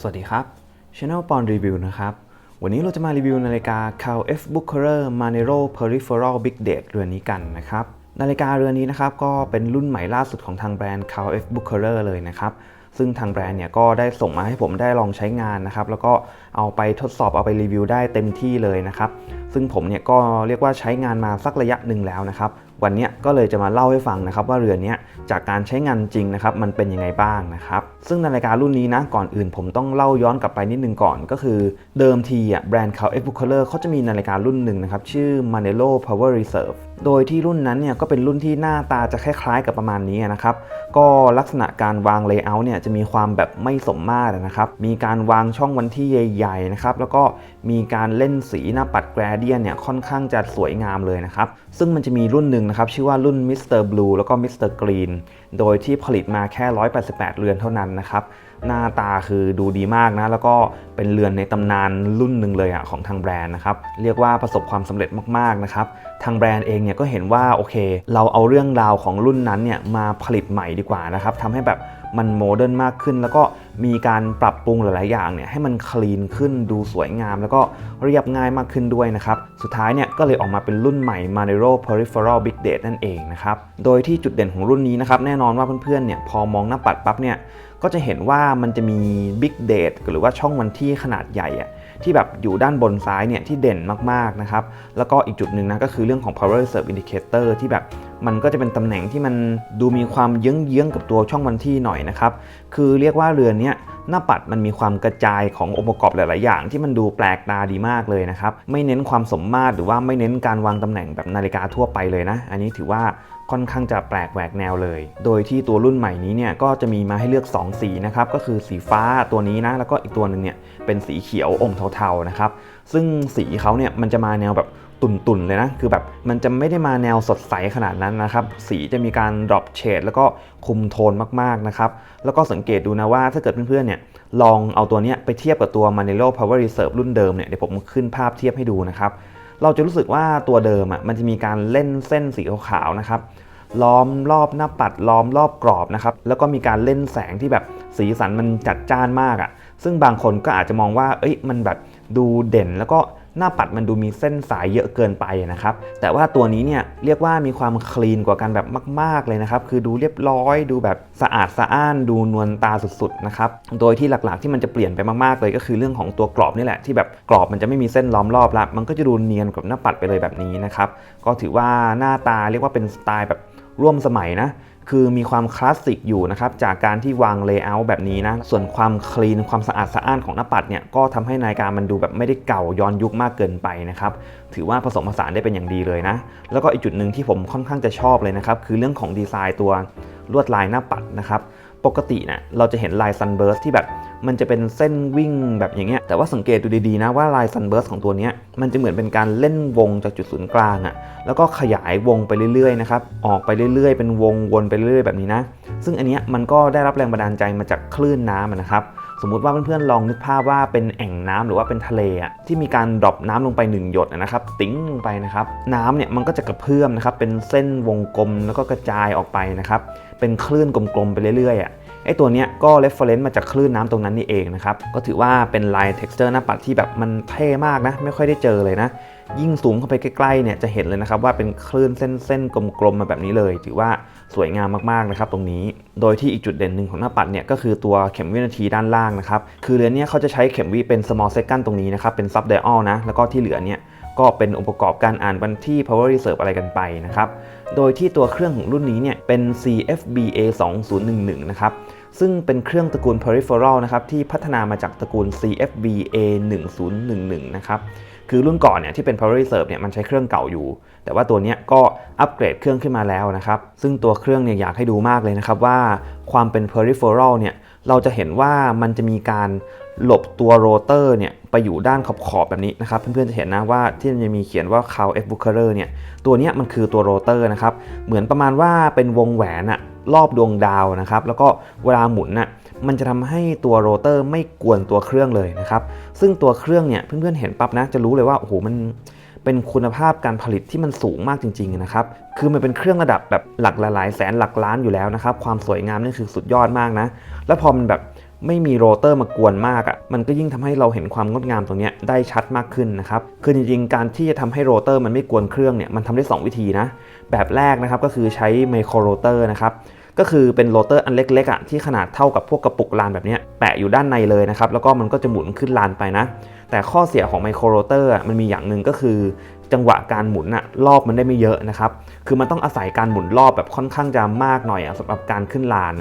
สวัสดีครับ Channel ปอนรีวิวนะครับ วันนี้เราจะมารีวิวนาฬิกา Cal F Bookerer Manero Peripheral Big Date เรือนนี้กันนะครับ นาฬิกาเรือนนี้นะครับก็เป็นรุ่นใหม่ล่าสุดของทางแบรนด์ Cal F Bookerer เลยนะครับ ซึ่งทางแบรนด์เนี่ยก็ได้ส่งมาให้ผมได้ลองใช้งานนะครับ แล้วก็เอาไปทดสอบเอาไปรีวิวได้เต็มที่เลยนะครับ ซึ่งผมเนี่ยก็เรียกว่าใช้งานมาสักระยะหนึ่งแล้วนะครับ วันนี้ก็เลยจะมาเล่าให้ฟังนะครับว่าเรือนนี้จากการใช้งานจริงนะครับมันเป็นยังไงบ้างนะครับซึ่งนาฬิการุ่นนี้นะก่อนอื่นผมต้องเล่าย้อนกลับไปนิดนึงก่อน ก็คือเดิมทีอะแบรนด์เขา e v o c o l o r เขาจะมีนาฬิการุ่นหนึ่งนะครับชื่อ Manelo Power Reserve โดยที่รุ่นนั้นเนี่ยก็เป็นรุ่นที่หน้าตาจะคล้ายๆกับประมาณนี้นะครับ ก็ลักษณะการวางเลเยอร์เนี่ยจะมีความแบบไม่สมมาตรนะครับ มีการวางช่องวันที่ใหญ่ๆนะครับ แล้วก็มีการเล่นสีหน้าปัดแกรเดียนเนี่ยค่อนข้างจะสวยงามเลยนะครับ ซึ่งมันจะมีรุ่นหนึ่งนะครับ ชื่อว่ารุ่น Mr. Blue แล้วก็ Mr. Green โดยที่ผลิตมาแค่ 188 เรือนเท่านั้นนะครับ หน้าตาคือดูดีมากนะ แล้วก็เป็นเรือนในตำนานรุ่นหนึ่งเลยอะของทางแบรนด์นะครับเรียกว่าประสบความสำเร็จมากๆนะครับทางแบรนด์เองเนี่ยก็เห็นว่าโอเค เราเอาเรื่องราวของรุ่นนั้นเนี่ยมาผลิตใหม่ดีกว่านะครับทำให้แบบมันโมเดิร์นมากขึ้น แล้วก็มีการปรับปรุงหลายๆอย่างเนี่ยให้มันคลีนขึ้นดูสวยงาม แล้วก็เรียบง่ายมากขึ้นด้วยนะครับสุดท้ายเนี่ยก็เลยออกมาเป็นรุ่นใหม่ Manero Peripheral Big Date นั่นเองนะครับโดยที่จุดเด่นของรุ่นนี้นะครับแน่นอนว่าเพื่อนๆเนี่ยพอมองหน้าปัดปั๊บเนี่ย ก็จะเห็นว่ามันจะมี Big Date หรือว่าช่องวันที่ขนาดใหญ่อะที่แบบอยู่ด้านบนซ้ายเนี่ยที่เด่นมากๆนะครับ แล้วก็อีกจุดหนึ่งนะก็คือเรื่องของ power reserve indicator ที่แบบมันก็จะเป็นตำแหน่งที่มันดูมีความเยื้องๆกับตัวช่องวันที่หน่อยนะครับ คือเรียกว่าเรือนเนี้ยหน้าปัดมันมีความกระจายขององค์ประกอบหลาย ๆ อย่าง ที่มันดูแปลกตาดีมากเลยนะครับ ไม่เน้นความสมมาตรหรือว่าไม่เน้นการวางตำแหน่งแบบนาฬิกาทั่วไปเลยนะ อันนี้ถือว่า ค่อนข้างจะแปลกแหวกแนวเลย โดยที่ตัวรุ่นใหม่นี้เนี่ยก็จะมีมาให้เลือก 2 สีนะครับก็คือสีฟ้าตัวนี้นะแล้วก็อีกตัวหนึ่งเนี่ยเป็นสีเขียวอมเทาๆนะครับซึ่งสีเขาเนี่ยมันจะมาแนวแบบตุ่นๆเลยนะ คือแบบมันจะไม่ได้มาแนวสดใสขนาดนั้นนะครับ สีจะมีการดรอปเฉดแล้วก็คุมโทนมากๆนะครับ แล้วก็สังเกตดูนะว่าถ้าเกิดเพื่อนๆเนี่ยลองเอาตัวเนี้ยไปเทียบกับตัว Manelo Power Reserve รุ่นเดิมเนี่ยเดี๋ยวผมขึ้นภาพเทียบให้ดูนะครับ เราจะรู้สึกว่าตัวเดิมอะมันจะมีการเล่นเส้นสีขาวๆนะครับล้อมรอบหน้าปัดล้อมรอบกรอบนะครับแล้วก็มีการเล่นแสงที่แบบสีสันมันจัดจ้านมากอะ่ะซึ่งบางคนก็อาจจะมองว่าเอ้ยมันแบบดูเด่นแล้วก็ หน้าปัดมันดูมีเส้นสายเยอะเกินไปนะครับ แต่ว่าตัวนี้เนี่ยเรียกว่ามีความคลีนกว่ากันแบบมาก ๆเลยนะครับ คือดูเรียบร้อย ดูแบบสะอาดสะอ้าน ดูนวลตาสุดๆนะครับ โดยที่หลักๆที่มันจะเปลี่ยนไปมากๆเลยก็คือเรื่องของตัวกรอบนี่แหละที่แบบกรอบมันจะไม่มีเส้นล้อมรอบละมันก็จะดูเนียนกับหน้าปัดไปเลยแบบนี้นะครับ ก็ถือว่าหน้าตาเรียกว่าเป็นสไตล์แบบร่วมสมัยนะ คือมีความคลาสสิกอยู่นะครับจากการที่วางเลเยอร์แบบนี้นะ ส่วนความคลีนความสะอาดสะอ้านของหน้าปัดเนี่ยก็ทำให้นาฬิกามันดูแบบไม่ได้เก่าย้อนยุคมากเกินไปนะครับ ถือว่าผสมผสานได้เป็นอย่างดีเลยนะ แล้วก็อีกจุดหนึ่งที่ผมค่อนข้างจะชอบเลยนะครับ คือเรื่องของดีไซน์ตัวลวดลายหน้าปัดนะครับ ปกติเนี่ยเราจะเห็นลายซันเบิร์สที่แบบ มันจะเป็นเส้นวิ่งแบบอย่างเงี้ยแต่ว่าสังเกตดูดีๆนะว่าลาย sunburst ของตัวนี้มันจะเหมือนเป็นการเล่นวงจากจุดศูนย์กลางอะแล้วก็ขยายวงไปเรื่อยๆนะครับออกไปเรื่อยๆ เป็นวงวนไปเรื่อยๆแบบนี้นะ ซึ่งอันเนี้ยมันก็ได้รับแรงบันดาลใจมาจากคลื่นน้ำนะครับสมมุติว่าเพื่อนๆลองนึกภาพว่าเป็นแอ่งน้ำหรือว่าเป็นทะเลอะที่มีการดรอปน้ำลงไปหนึ่งหยดนะครับ ติ้งลงไปนะครับน้ำเนี่ยมันก็จะกระเพื่อมนะครับเป็นเส้นวงกลมแล้วก็กระจายออกไปนะครับเป็นคลื่นกลมๆไปเรื่อยๆอะ ไอตัวเนี้ยก็ reference มาจากคลื่นน้ำตรงนั้นนี่เองนะครับ ก็ถือว่าเป็นลาย texture หน้าปัดที่แบบมันเท่มากนะ ไม่ค่อยได้เจอเลยนะ ยิ่งสูงเข้าไปใกล้ๆเนี่ยจะเห็นเลยนะครับว่าเป็นคลื่นเส้นๆกลมๆมาแบบนี้เลย ถือว่าสวยงามมากๆนะครับตรงนี้ โดยที่อีกจุดเด่นหนึ่งของหน้าปัดเนี่ยก็คือตัวเข็มวินาทีด้านล่างนะครับ คือเรือนเนี้ยเขาจะใช้เข็มวิเป็น small second ตรงนี้นะครับเป็น sub dial นะ แล้วก็ที่เหลือเนี่ยก็เป็นองค์ประกอบการอ่านวันที่ power reserve อะไรกันไปนะครับ โดยที่ตัวเครื่องของรุ่นนี้เนี่ยเป็น CFBA 2011 นะครับ ซึ่งเป็นเครื่องตระกูล peripheral นะครับที่พัฒนามาจากตระกูล CFBA 1011 นะครับคือรุ่นก่อนเนี่ยที่เป็น power reserve เนี่ยมันใช้เครื่องเก่าอยู่ แต่ว่าตัวนี้ก็อัปเกรดเครื่องขึ้นมาแล้วนะครับ ซึ่งตัวเครื่องเนี่ยอยากให้ดูมากเลยนะครับว่าความเป็น peripheral เนี่ยเราจะเห็นว่ามันจะมีการหลบตัวโรเตอร์เนี่ยไปอยู่ด้านขอบขอบๆแบบนี้นะครับ เพื่อนๆจะเห็นนะว่าที่มันจะมีเขียนว่า Cal F Bookerer เนี่ยตัวนี้มันคือตัวโรเตอร์นะครับเหมือนประมาณว่าเป็นวงแหวนอะ รอบดวงดาวนะครับ แล้วก็เวลาหมุนน่ะมันจะทำให้ตัวโรเตอร์ไม่กวนตัวเครื่องเลยนะครับ ซึ่งตัวเครื่องเนี่ยเพื่อนๆเห็นปั๊บนะจะรู้เลยว่าโอ้โหมันเป็นคุณภาพการผลิตที่มันสูงมากจริงๆนะครับ คือมันเป็นเครื่องระดับแบบหลักหลายแสนหลักล้านอยู่แล้วนะครับ ความสวยงามนี่คือสุดยอดมากนะ แล้วพอมันแบบไม่มีโรเตอร์มากวนมากอะ่ะ มันก็ยิ่งทำให้เราเห็นความงดงามตรงนี้ได้ชัดมากขึ้นนะครับ คือจริงๆ การที่จะทำให้โรเตอร์มันไม่กวนเครื่องเนี่ย มันทำได้ 2 วิธีนะ แบบแรกนะครับก็คือใช้ไมโครโรเตอร์นะครับ ก็คือเป็นโรเตอร์อันเล็กๆอะที่ขนาดเท่ากับพวกกระปุกลานแบบนี้แปะอยู่ด้านในเลยนะครับแล้วก็มันก็จะหมุนขึ้นลานไปนะ แต่ข้อเสียของไมโครโรเตอร์มันมีอย่างหนึ่งก็คือ จังหวะการหมุนอะรอบมันได้ไม่เยอะนะครับคือมันต้องอาศัยการหมุนรอบแบบค่อนข้างจะมากหน่อยอะสำหรับการขึ้นลาน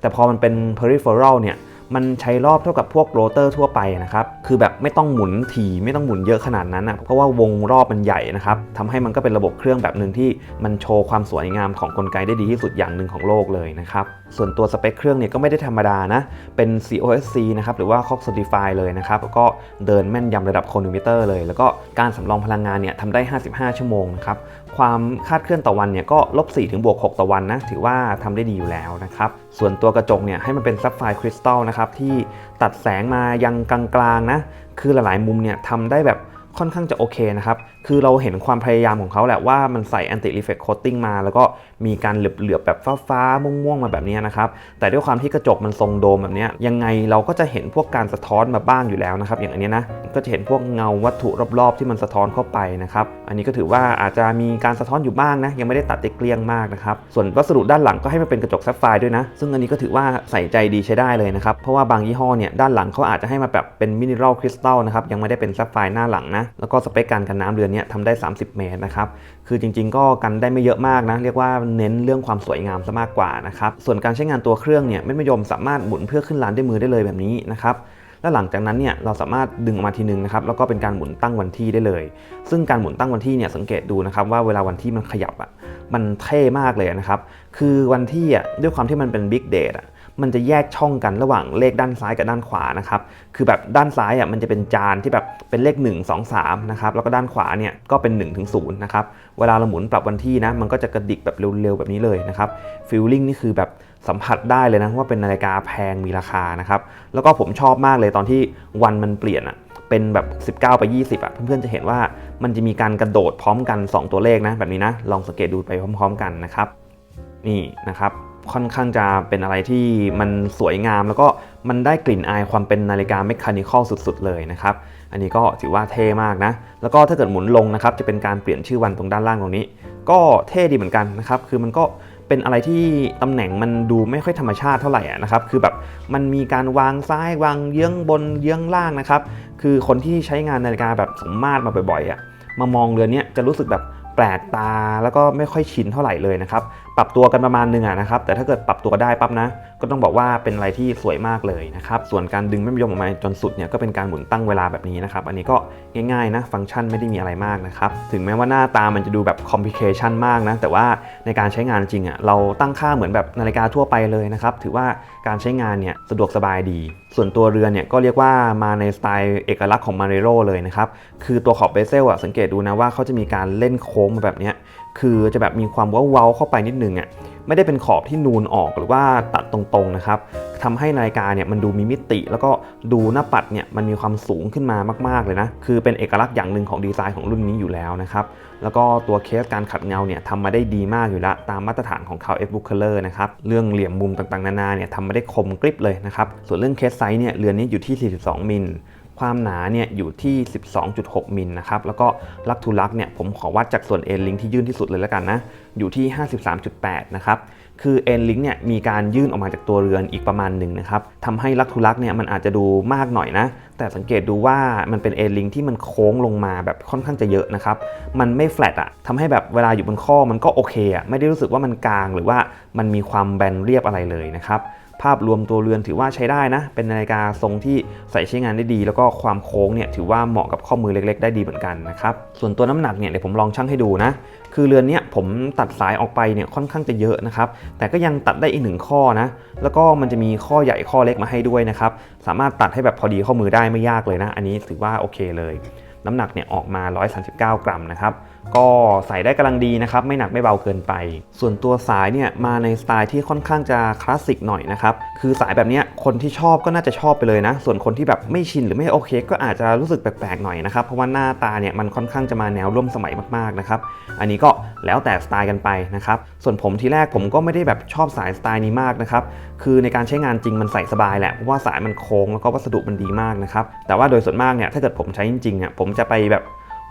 แต่พอมันเป็น peripheral เนี่ย มันใช้รอบเท่ากับพวกโรเตอร์ทั่วไปนะครับ คือแบบไม่ต้องหมุนถี่ไม่ต้องหมุนเยอะขนาดนั้นนะเพราะว่าวงรอบมันใหญ่นะครับทำให้มันก็เป็นระบบเครื่องแบบหนึ่งที่มันโชว์ความสวยงามของกลไกได้ดีที่สุดอย่างหนึ่งของโลกเลยนะครับ ส่วนตัวสเปคเครื่องเนี่ยก็ไม่ได้ธรรมดานะ เป็น COSC นะครับหรือว่า COG Certify เลยนะครับแล้วก็เดินแม่นยำระดับโครโนมิเตอร์เลย แล้วก็การสำรองพลังงานเนี่ยทำได้ 55 ชั่วโมงนะครับความคาดเคลื่อนต่อวันเนี่ยก็ลบ4ถึงบวก6ต่อวันนะถือว่าทำได้ดีอยู่แล้วนะครับ ส่วนตัวกระจกเนี่ยให้มันเป็นซับไฟคริสตัลนะครับที่ตัดแสงมายังกลางๆนะคือหลายๆมุมเนี่ยทำได้แบบ ค่อนข้างจะโอเคนะครับ คือเราเห็นความพยายามของเขาแหละว่ามันใส่ anti reflect coating มา แล้วก็มีการเหลือบๆแบบฟ้าๆม่วงๆมาแบบนี้นะครับ แต่ด้วยความที่กระจกมันทรงโดมแบบนี้ยังไงเราก็จะเห็นพวกการสะท้อนมาบ้างอยู่แล้วนะครับ อย่างอันนี้นะ ก็จะเห็นพวกเงาวัตถุรอบๆ ที่มันสะท้อนเข้าไปนะครับ อันนี้ก็ถือว่าอาจจะมีการสะท้อนอยู่บ้างนะ ยังไม่ได้ตัดได้เกลี้ยงมากนะครับ ส่วนวัสดุด้านหลังก็ให้มันเป็นกระจกซับไฟด้วยนะ ซึ่งอันนี้ก็ถือว่าใส่ใจดีใช้ได้เลยนะครับ เพราะว่าบางยี่ห้อเนี่ยด้านหลังเขาอาจจะให้มาแบบเป็นมินิรัลคริสตัลนะครับยังไม่ได้เป็นซับไฟหน้าหลังนะแล้วก็สเปคการกันน้ำเรือนนี้ทำได้ 30 เมตรนะครับ คือจริงๆ ก็กันได้ไม่เยอะมากนะ เรียกว่าเน้นเรื่องความสวยงามซะมากกว่านะครับ ส่วนการใช้งานตัวเครื่องเนี่ยไม่มยมสามารถหมุนเพื่อขึ้นลานด้วยมือได้เลยแบบนี้นะครับแล้วหลังจากนั้นเนี่ยเราสามารถดึงออกมาทีนึงนะครับแล้วก็เป็นการหมุนตั้งวันที่ได้เลย ซึ่งการหมุนตั้งวันที่เนี่ยสังเกตดูนะครับว่าเวลาวันที่มันขยับอะมันเท่มากเลยนะครับ คือวันที่อะด้วยความที่มันเป็นบิ๊กเดทอะ มันจะแยกช่องกันระหว่างเลขด้านซ้ายกับด้านขวานะครับ คือแบบด้านซ้ายอะมันจะเป็นจานที่แบบเป็นเลข 1 2 3นะครับ แล้วก็ด้านขวาเนี่ยก็เป็น 1 ถึง 0 นะครับ เวลาเราหมุนปรับวันที่นะ มันก็จะกระดิกแบบเร็วๆแบบนี้เลยนะครับฟีลลิ่งนี่คือแบบสัมผัสได้เลยนะว่าเป็นนาฬิกาแพงมีราคานะครับ แล้วก็ผมชอบมากเลยตอนที่วันมันเปลี่ยนอะเป็นแบบ 19 ไป 20 อะ เพื่อนๆ จะเห็นว่ามันจะมีการกระโดดพร้อมกัน 2 ตัวเลขนะ แบบนี้นะ ลองสังเกตดูไปพร้อม ๆ กันนะครับ นี่นะครับ ค่อนข้างจะเป็นอะไรที่มันสวยงาม แล้วก็มันได้กลิ่นอายความเป็นนาฬิกาเมคานิคอลสุดๆ เลยนะครับ อันนี้ก็ถือว่าเท่มากนะ แล้วก็ถ้าเกิดหมุนลงนะครับ จะเป็นการเปลี่ยนชื่อวันตรงด้านล่างตรงนี้ ก็เท่ดีเหมือนกันนะครับ คือมันก็เป็นอะไรที่ตำแหน่งมันดูไม่ค่อยธรรมชาติเท่าไหร่นะครับ คือแบบมันมีการวางซ้ายวางเยื้องบนเยื้องล่างนะครับ คือคนที่ใช้งานนาฬิกาแบบสมมาตรมาบ่อยๆอะมามองเรือนนี้จะรู้สึกแบบแปลกตาแล้วก็ไม่ค่อยชินเท่าไหร่เลยนะครับ ปรับตัวกันประมาณนึงอะนะครับ แต่ถ้าเกิดปรับตัวได้ปั๊บนะ ก็ต้องบอกว่าเป็นอะไรที่สวยมากเลยนะครับ ส่วนการดึงแม่ยมออกมาจนสุดเนี่ยก็เป็นการหมุนตั้งเวลาแบบนี้นะครับ อันนี้ก็ง่ายๆนะ ฟังก์ชันไม่ได้มีอะไรมากนะครับ ถึงแม้ว่าหน้าตามันจะดูแบบคอมพลิเคชันมากนะ แต่ว่าในการใช้งานจริงอะเราตั้งค่าเหมือนแบบนาฬิกาทั่วไปเลยนะครับ ถือว่าการใช้งานเนี่ยสะดวกสบายดี ส่วนตัวเรือนเนี่ยก็เรียกว่ามาในสไตล์เอกลักษณ์ของมาริโรเลยนะครับ คือตัวขอบเบเซลอะสังเกตดูนะว่าเขาจะมีการเล่นโค้งมาแบบเนี้ย คือจะแบบมีความเว้าๆเข้าไปนิดนึงอะไม่ได้เป็นขอบที่นูนออกหรือว่าตัดตรงๆนะครับทำให้นาฬิกาเนี่ยมันดูมีมิติ แล้วก็ดูหน้าปัดเนี่ยมันมีความสูงขึ้นมามากๆเลยนะ คือเป็นเอกลักษณ์อย่างหนึ่งของดีไซน์ของรุ่นนี้อยู่แล้วนะครับ แล้วก็ตัวเคสการขัดเงาเนี่ยทำมาได้ดีมากอยู่แล้ว ตามมาตรฐานของ c a l F Book Color นะครับ เรื่องเหลี่ยมมุมต่างๆ นานาเนี่ยทำมาได้คมกริบเลยนะครับ ส่วนเรื่องเคสไซส์เนี่ยเรือนนี้อยู่ที่ 42 มิล ความหนาเนี่ยอยู่ที่ 12.6 มิลนะครับ แล้วก็ลักทูลักเนี่ยผมขอวัดจากส่วนเอ็นลิงที่ยื่นที่สุดเลยแล้วกันนะ อยู่ที่ 53.8 นะครับ คือเอ็นลิงเนี่ยมีการยื่นออกมาจากตัวเรือนอีกประมาณหนึ่งนะครับทำให้ลักทูลักเนี่ยมันอาจจะดูมากหน่อยนะ แต่สังเกตดูว่ามันเป็นเอ็นลิงที่มันโค้งลงมาแบบค่อนข้างจะเยอะนะครับ มันไม่แฟลตอะทำให้แบบเวลาอยู่บนข้อมันก็โอเคอะไม่ได้รู้สึกว่ามันกลางหรือว่ามันมีความแบนเรียบอะไรเลยนะครับ ภาพรวมตัวเรือนถือว่าใช้ได้นะ เป็นนาฬิกาทรงที่ใส่ใช้งานได้ดี แล้วก็ความโค้งเนี่ยถือว่าเหมาะกับข้อมือเล็ก ๆ ได้ดีเหมือนกันนะครับส่วนตัวน้ำหนักเนี่ยเดี๋ยวผมลองชั่งให้ดูนะ คือเรือนเนี้ยผมตัดสายออกไปเนี่ยค่อนข้างจะเยอะนะครับแต่ก็ยังตัดได้อีกหนึ่งข้อนะแล้วก็มันจะมีข้อใหญ่ข้อเล็กมาให้ด้วยนะครับสามารถตัดให้แบบพอดีข้อมือได้ไม่ยากเลยนะ อันนี้ถือว่าโอเคเลย น้ำหนักเนี่ยออกมา 139 กรัมนะครับ ก็ใส่ได้กำลังดีนะครับ ไม่หนักไม่เบาเกินไป ส่วนตัวสายเนี่ยมาในสไตล์ที่ค่อนข้างจะคลาสสิกหน่อยนะครับคือสายแบบนี้คนที่ชอบก็น่าจะชอบไปเลยนะ ส่วนคนที่แบบไม่ชินหรือไม่โอเค ก็อาจจะรู้สึกแปลกๆหน่อยนะครับเพราะว่าหน้าตาเนี่ยมันค่อนข้างจะมาแนวร่วมสมัยมากๆนะครับอันนี้ก็แล้วแต่สไตล์กันไปนะครับส่วนผมทีแรกผมก็ไม่ได้แบบชอบสายสไตล์นี้มากนะครับคือในการใช้งานจริงมันใส่สบายแหละเพราะว่าสายมันโค้งแล้วก็วัสดุมันดีมากนะครับแต่ว่าโดยส่วนมากเนี่ยถ้าเกิดผมใช้จริงๆอะผมจะไปแบบ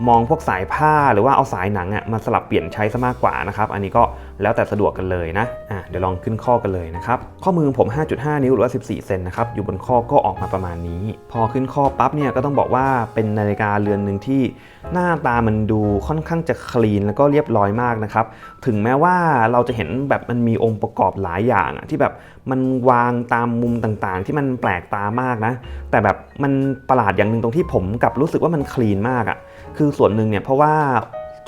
มองพวกสายผ้าหรือว่าเอาสายหนังอะมาสลับเปลี่ยนใช้ซะมากกว่านะครับ อันนี้ก็แล้วแต่สะดวกกันเลยนะอะเดี๋ยวลองขึ้นข้อกันเลยนะครับ ข้อมือผม 5.5 นิ้วหรือว่า 14 เซนนะครับ อยู่บนข้อก็ออกมาประมาณนี้ พอขึ้นข้อปั๊บเนี่ยก็ต้องบอกว่าเป็นนาฬิกาเรือนหนึ่งที่หน้าตามันดูค่อนข้างจะคลีนแล้วก็เรียบร้อยมากนะครับ ถึงแม้ว่าเราจะเห็นแบบมันมีองค์ประกอบหลายอย่างอะที่แบบมันวางตามมุมต่างๆ ที่มันแปลกตามากนะ แต่แบบมันประหลาดอย่างหนึ่งตรงที่ผมกับรู้สึกว่ามันคลีนมากอะ่ะ คือส่วนหนึ่งเนี่ยเพราะว่า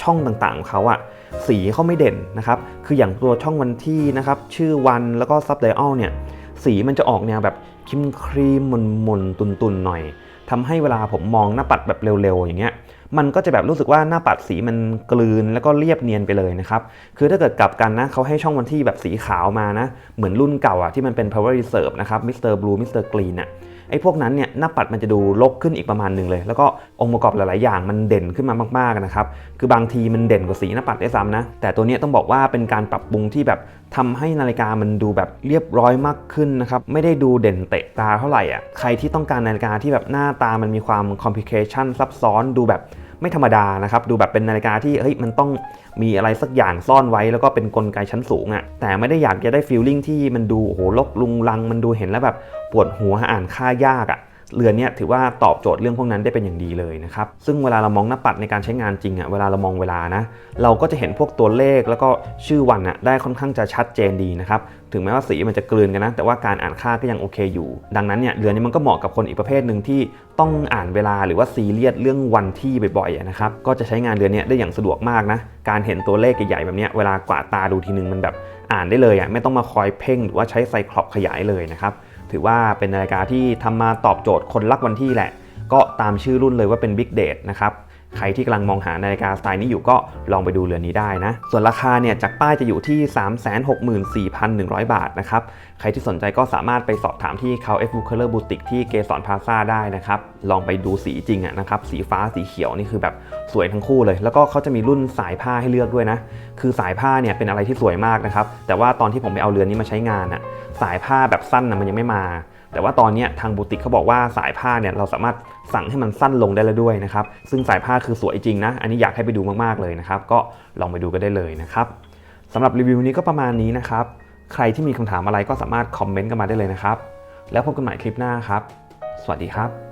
ช่องต่างๆของเขาอะสีเขาไม่เด่นนะครับ คืออย่างตัวช่องวันที่นะครับ ชื่อวันแล้วก็ซับไดอัลเนี่ย สีมันจะออกแนวแบบครีมครีมมนๆตุนๆหน่อยทำให้เวลาผมมองหน้าปัดแบบเร็วๆ อย่างเงี้ย มันก็จะแบบรู้สึกว่าหน้าปัดสีมันกลืนแล้วก็เรียบเนียนไปเลยนะครับ คือถ้าเกิดกลับกันนะเขาให้ช่องวันที่แบบสีขาวมานะ เหมือนรุ่นเก่าอะที่มันเป็น power reserve นะครับ Mr. Blue Mr. Green อะ ไอ้พวกนั้นเนี่ยหน้าปัดมันจะดูลกขึ้นอีกประมาณหนึ่งเลย แล้วก็องค์ประกอบหลาย ๆ อย่างมันเด่นขึ้นมามาก ๆ นะครับ คือบางทีมันเด่นกว่าสีหน้าปัดได้ซ้ำนะ แต่ตัวนี้ต้องบอกว่าเป็นการปรับปรุงที่แบบทำให้นาฬิกามันดูแบบเรียบร้อยมากขึ้นนะครับ ไม่ได้ดูเด่นเตะตาเท่าไหร่อะ ใครที่ต้องการนาฬิกาที่แบบหน้าตามันมีความคอมพลิเคชันซับซ้อนดูแบบ ไม่ธรรมดานะครับ ดูแบบเป็นนาฬิกาที่เฮ้ยมันต้องมีอะไรสักอย่างซ่อนไว้แล้วก็เป็นกลไกชั้นสูงอะ่ะแต่ไม่ได้อยากจะได้ฟีลลิ่งที่มันดูโอ้โหลกลุงลังมันดูเห็นแล้วแบบปวดหัวอ่านค่ายากอะ เรือนเนี้ยถือว่าตอบโจทย์เรื่องพวกนั้นได้เป็นอย่างดีเลยนะครับซึ่งเวลาเรามองหน้าปัดในการใช้งานจริงอะ่ะเวลาเรามองเวลานะเราก็จะเห็นพวกตัวเลขแล้วก็ชื่อวันอะได้ค่อนข้างจะชัดเจนดีนะครับถึงแม้ว่าสีมันจะกลืนกันนะแต่ว่าการอ่านค่าก็ยังโอเคอยู่ ดังนั้นเนี่ยเรือนนี้มันก็เหมาะกับคนอีกประเภทหนึ่งที่ต้องอ่านเวลาหรือว่าซีเรียสเรื่องวันที่บ่อยๆนะครับก็จะใช้งานเรือนเนี้ได้อย่างสะดวกมากนะการเห็นตัวเลขใหญ่ๆแบบเนี้ยเวลากวาดตาดูทีนึงมันแบบอ่านได้เลยอะไม่ต้องมาคอยเพ่งหรือว่าใช้ไซคลอปขยายเลยนะครับ ถือว่าเป็นนาฬิกาที่ทำมาตอบโจทย์คนรักวันที่แหละ ก็ตามชื่อรุ่นเลยว่าเป็น Big Date นะครับ ใครที่กำลังมองหานาฬิกาสไตล์นี้อยู่ก็ลองไปดูเรือนนี้ได้นะ ส่วนราคาเนี่ยจากป้ายจะอยู่ที่ 364,100 บาทนะครับ ใครที่สนใจก็สามารถไปสอบถามที่เขา F b o o k e r Boutique ที่เกสรพาซาได้นะครับ ลองไปดูสีจริงอะนะครับ สีฟ้าสีเขียวนี่คือแบบสวยทั้งคู่เลย แล้วก็เขาจะมีรุ่นสายผ้าให้เลือกด้วยนะ คือสายผ้าเนี่ยเป็นอะไรที่สวยมากนะครับ แต่ว่าตอนที่ผมไปเอาเรือนนี้มาใช้งานอะสายผ้าแบบสั้นนะมันยังไม่มา แต่ว่าตอนนี้ทางบูติกเขาบอกว่าสายผ้าเนี่ยเราสามารถสั่งให้มันสั้นลงได้แล้วด้วยนะครับ ซึ่งสายผ้าคือสวยจริงนะ อันนี้อยากให้ไปดูมากๆเลยนะครับ ก็ลองไปดูกันได้เลยนะครับสำหรับรีวิวนี้ก็ประมาณนี้นะครับ ใครที่มีคำถามอะไรก็สามารถคอมเมนต์กันมาได้เลยนะครับ แล้วพบกันใหม่คลิปหน้าครับ สวัสดีครับ